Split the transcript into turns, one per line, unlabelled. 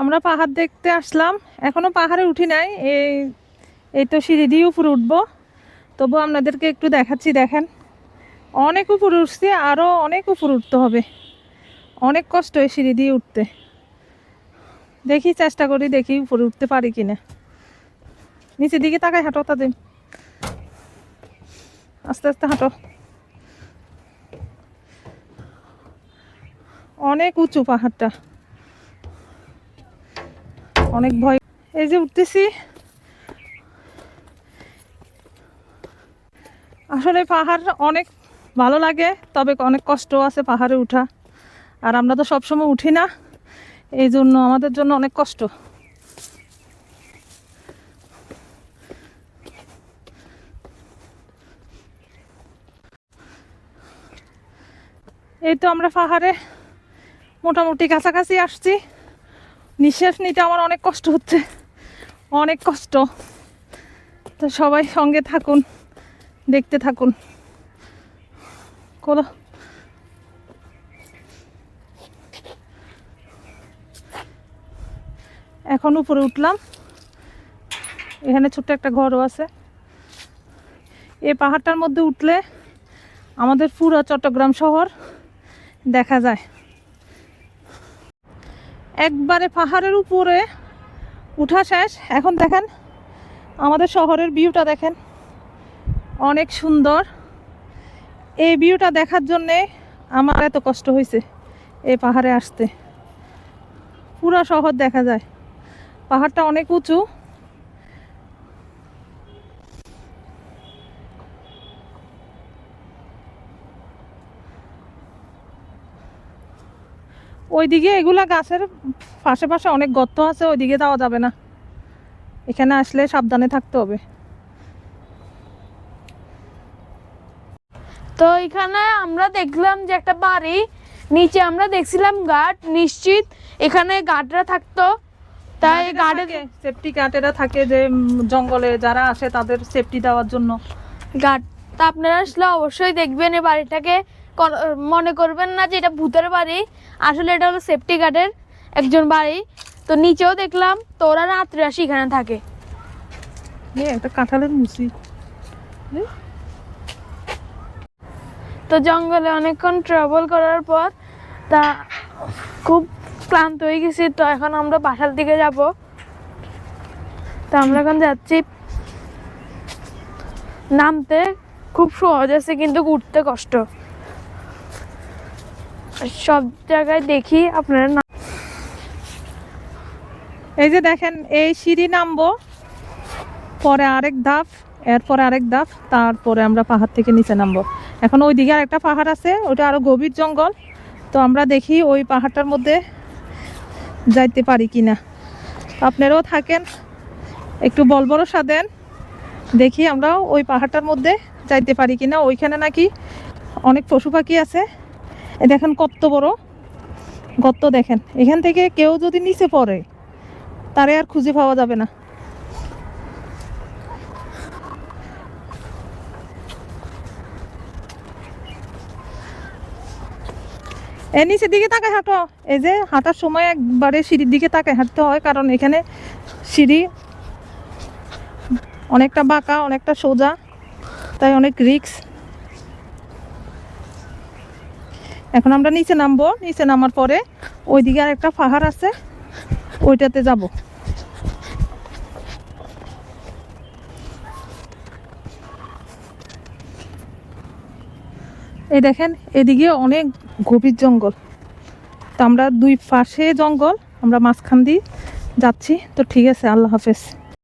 আমরা পাহাড় দেখতে আসলাম। এখনও পাহাড়ে উঠি নাই। এই এই তো সিঁড়ি দিয়ে উপরে উঠবো। তবু আপনাদেরকে একটু দেখাচ্ছি, দেখেন। অনেক উপরে উঠছি আরও অনেক উপরে উঠতে হবে। অনেক কষ্ট এই সিঁড়ি দিয়ে উঠতে। দেখি, চেষ্টা করি দেখি উপরে উঠতে পারি কিনা। নিচের দিকে তাকাই হাঁটো, তাদের। আস্তে আস্তে হাঁটো। অনেক উঁচু পাহাড়টা। অনেক ভয়। এই যে উঠতেছি। আসলে পাহাড় অনেক ভালো লাগে, তবে অনেক কষ্ট আছে পাহাড়ে উঠা। আর আমরা তো সবসময় উঠি না, এই জন্য আমাদের জন্য অনেক কষ্ট। এই তো আমরা পাহাড়ে মোটামুটি কাছাকাছি আসছি। নিঃশ্বাস নিতে আমার অনেক কষ্ট হচ্ছে। অনেক কষ্ট। তো সবাই সঙ্গে থাকুন, দেখতে থাকুন। কোনো এখন উপরে উঠলাম। এখানে ছোট্ট একটা ঘরও আছে। এই পাহাড়টার মধ্যে উঠলে আমাদের পুরো চট্টগ্রাম শহর দেখা যায়। একবারে পাহাড়ের উপরে, উঠা শেষ। এখন দেখেন, আমাদের শহরের ভিউটা দেখেন, অনেক সুন্দর। এই ভিউটা দেখার জন্যে আমার এত কষ্ট হয়েছে এই পাহাড়ে আসতে। পুরা শহর দেখা যায়। পাহাড়টা অনেক উঁচু। ওইদিকে এগুলা গাছের পাশে পাশে অনেক গর্ত আছে ওইদিকে যাওয়া যাবে না। এখানে আসলে সাবধানে থাকতে হবে।
তো এখানে আমরা দেখলাম যে একটা বাড়ি নিচে আমরা দেখছিলাম গার্ড নিশ্চিত এখানে গার্ডরা থাকতো। তাই গার্ডের
সেফটি গার্ডেরা থাকে যে জঙ্গলে যারা আসে তাদের সেফটি দেওয়ার জন্য।
গার্ড তা আপনারা আসলে অবশ্যই দেখবেন এই বাড়িটাকে। মনে করবেন না যে এটা ভূতের বাড়ি। আসলে এটা হলো সেফটি গার্ডের একজন বাড়ি। তো নিচেও দেখলাম তো ওরা রাত্রে আসি এখানে থাকে
একটা কাঁঠালের মুসি
তো জঙ্গলে অনেকক্ষণ ট্রাভেল করার পর তা খুব ক্লান্ত হয়ে গেছি। তো এখন আমরা বাসার দিকে যাব। তো আমরা এখন যাচ্ছি। নামতে খুব সহজ আছে কিন্তু উঠতে কষ্ট। সব জায়গায় দেখি আপনারা না
এই যে দেখেন, এই সিঁড়ি নামবো। পরে আরেক ধাপ, এরপরে আরেক ধাপ, তারপরে আমরা পাহাড় থেকে নিচে নামবো। এখন ওইদিকে আরেকটা পাহাড় আছে, ওটা আরও গভীর জঙ্গল। তো আমরা দেখি ওই পাহাড়টার মধ্যে যাইতে পারি কি না আপনারাও থাকেন, একটু বল ভরসা দেন। দেখি আমরা ওই পাহাড়টার মধ্যে যাইতে পারি কিনা। ওইখানে নাকি অনেক পশু পাখি আছে। এ দেখেন কত বড় গর্ত দেখেন। এখান থেকে কেউ যদি নিচে পড়ে, তারে আর খুঁজে পাওয়া যাবে না। এ নিচের দিকে তাকায় হাঁটো। এই যে হাঁটার সময় একবারে সিঁড়ির দিকে তাকায় হাঁটতে হয়, কারণ এখানে সিঁড়ি অনেকটা বাঁকা, অনেকটা সোজা, তাই অনেক রিক্স এখন আমরা নিচে নামবো, নিচে নামার পরে ওইদিকে আর একটা পাহাড় আছে, ওইটাতে যাব। এই দেখেন, এদিকে অনেক গভীর জঙ্গল। তো আমরা দুই পাশে জঙ্গল, আমরা মাঝখান দিয়ে যাচ্ছি। তো ঠিক আছে, আল্লাহ হাফেজ।